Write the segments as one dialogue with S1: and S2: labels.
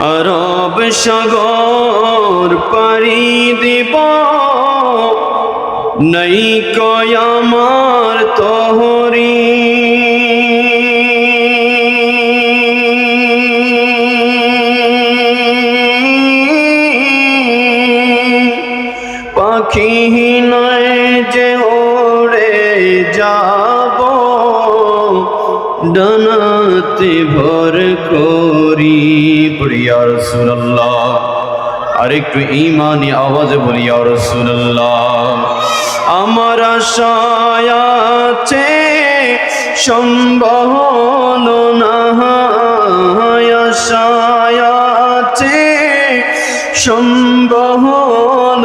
S1: আরব সাগর পাড়ি দিব। নাই কয় আমার তহরি। পাখি নয় যে ওড়ে ডানাতে ভর করি। বলিয়া রসুল্লাহ আর একটু ইমানি আওয়াজ বলিয়া রসুল্লাহ আমার আশায় আছে সম্বহন না। আছে সম্বহন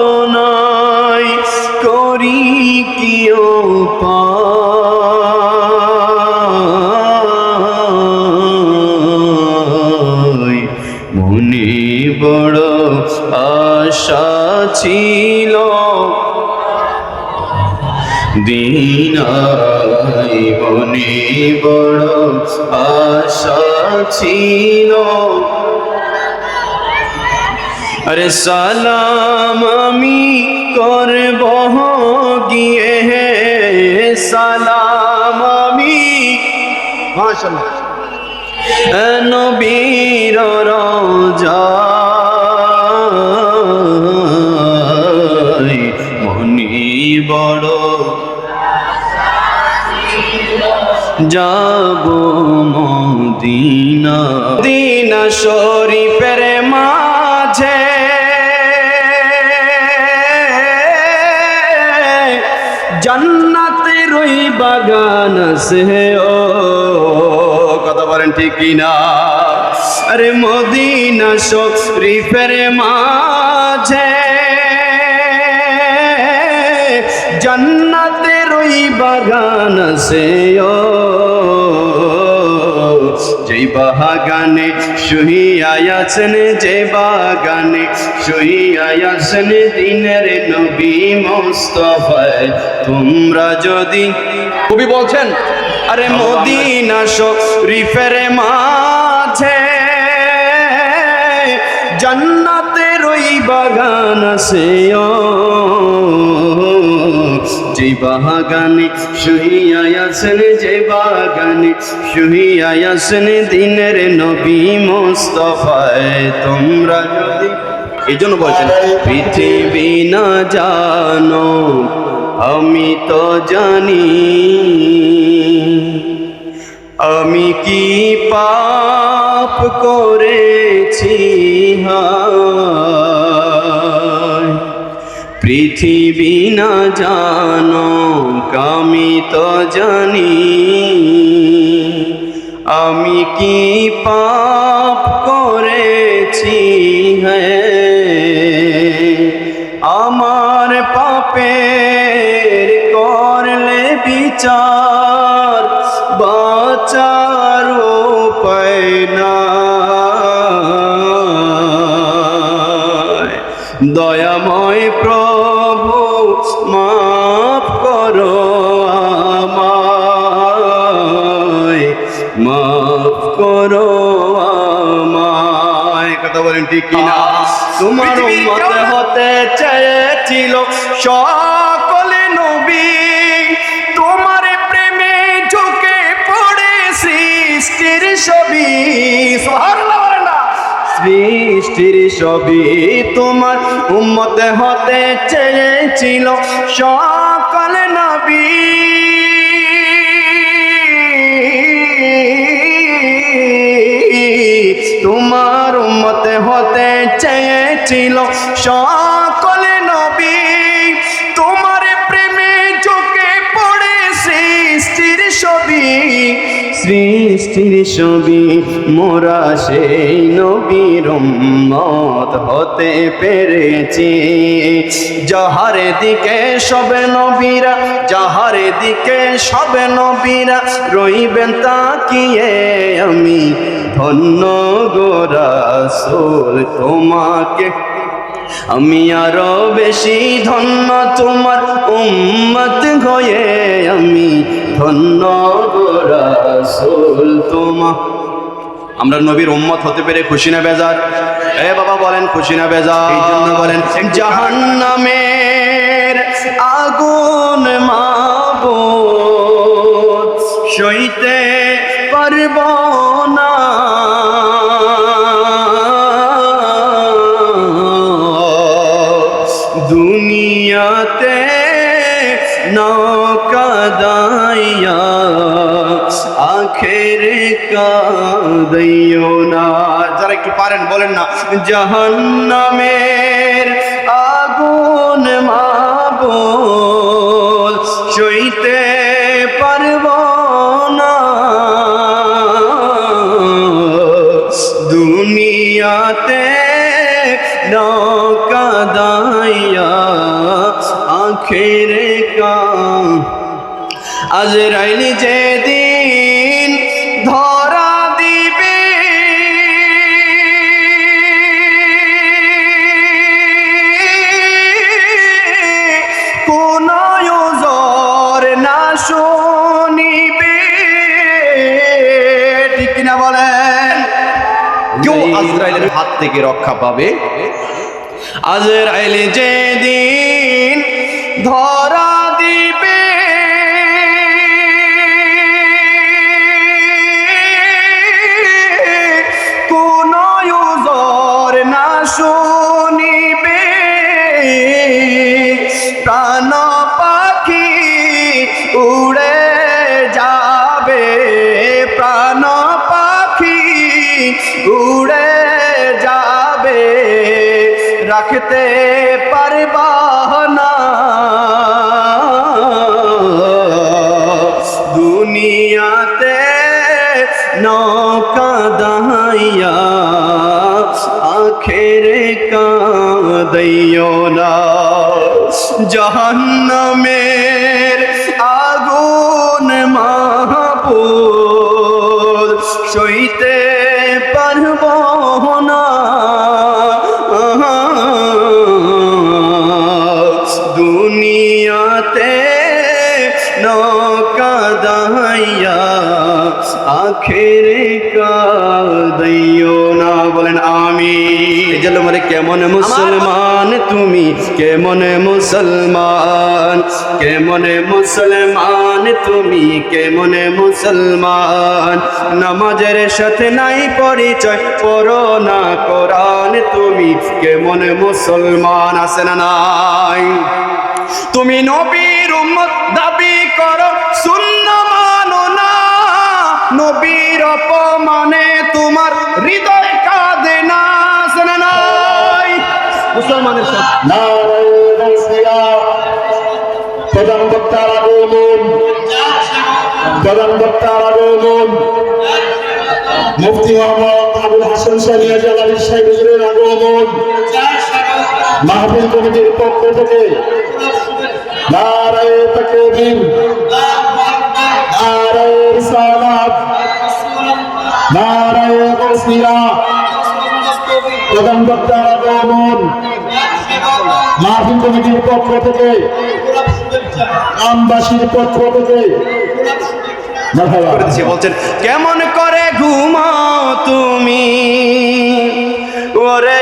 S1: দিনাই মনে বড় আশা ছিল। আরে সালাম আমি করব গিয়ে সালাম আমি।
S2: মাশাআল্লাহ।
S1: নবীর রাজা মদিনা। দিনা শরীফের মাঝে। জান্নাতের ওই বাগান সে ও। কথা বলেন ঠিক কিনা? আরে মদিনা শরীফের মাঝে। জান্নাতের ওই বাগান সে ও। বাগানে শুহিয়াছেন যে বাগানে শুহিয়াছেন দিনের নবী মোস্তফায়। তোমরা যদি কবি বলছেন আরে মদিনা শরীফের মাঝে জান্নাতের ওই বাগান আছে ও যে বাগানে শুহিয়াছেন যে বাগানে শুহিয়াছেন দিনের নবী মোস্তফায়। তোমরা যদি এই জন্য বলছেন, পৃথিবী না জানো, আমি তো জানি। আমি কি পাপ করেছি? হায় পৃথিবী না জানো আমি তো জানি। আমি কি পাপ করেছি আমার পাপের করলে বিচার ঠিক কিনা তোমার মত হতে চেয়েছিল সকলে নবী। তোমার প্রেমে ঝুঁকে পড়ে সৃষ্টির ছবি। না? সৃষ্টির ছবি তোমার উম্মত হতে চেয়েছিল সকল নবী। তোমার উম্মতে হতে চেয়েছিল। সকল সৃষ্টির ছবি, মোরা সেই নবীর উম্মত হতে পেরেছি। যাহার দিকে সবে নবীরা, যাহার দিকে সবে নবীরা রইবেন তাকিয়ে আমি। ধন্য গোরাসুল তোমাকে। আমি আরও বেশি ধন্য তোমার উম্মত হয়ে আমি। ধন্য গোরাসুল তোমা আমরা নবীর উম্মত হতে পেরে খুশি না বেজার? এ বাবা বলেন খুশি না বেজার? এই জন্য বলেন জাহান্নামের আগুন মাবুদ সইতে পারব না। দুনিয়াতে নৌকা দাইয়া আখের কাদাইও না। যারা একটু পারেন, বলেন না। জাহান্নামের আগুন মাবুল সইতে পারব না। দুনিয়াতে নৌকা দাইয়া আখের কাম আজরাইল যেদিন ধরা দিবে। কোন জোর না শুনিবে। ঠিক কিনা বলেন? কেউ আজরাইলের হাত থেকে রক্ষা পাবে? আজরাইল যেদিন ধরা উড়ে যাবে রাখতে পারবা না। দুনিয়াতে নৌকা দাইয়া আখের কাঁদইও না। জাহান্নামের দুনিয়াতে নৌকা দাইয়া আখের কাদাইও না। বলেন আমি জল মানে কেমন মুসলমান তুমি? কেমন মুসলমান? কেমন মুসলমান তুমি? কেমন মুসলমান? নামাজের সাথে নাই পরিচয়, পড়ো না কোরআন তুমি। কেমন মুসলমান আছে না নাই? তুমি নবীর উম্মত দাবি করো শূন্য মানো না। নবীর অপমানে তোমার হৃদয় নাই
S2: মুসলমানের
S3: প্রধান বক্তার আগমন প্রধান বক্তার আগমন মুফতি মোহাম্মদ আবুল হাসান সানিয়া জালালি সাহেবের আগমন। মাহফিল কমিটির পক্ষ থেকে নারায়ে তাকবীর, নারায়ে রিসালাত, নারায়ে গাউসিয়া প্রধান বক্তার আগমন মাহফিল কমিটির পক্ষ থেকে আমবাসীর পক্ষ থেকে।
S1: বলছেন, কেমন করে ঘুমাও তুমি? ওরে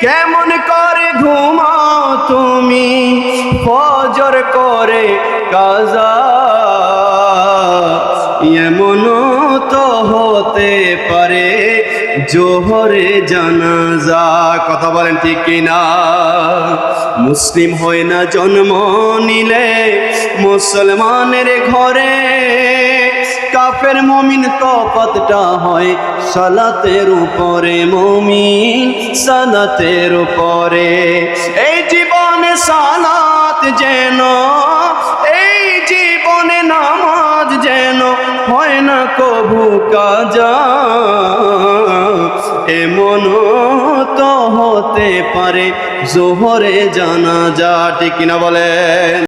S1: কেমন করে ঘুমাও তুমি? ফজর করে কাজা এমন তো হতে পারে জোহরে জানাজা, কথা বলেন ঠিক কিনা? মুসলিম হয় না জন্ম নিলে মুসলমানের ঘরে কাফের মমিন তফাতটা হয় সালাতের উপরে, মমিন সালাতের উপরে। এই জীবনে সালাত যেন কাজা এমন তো হতে পারে জোহরে জানা যা ঠিক কিনা বলেন?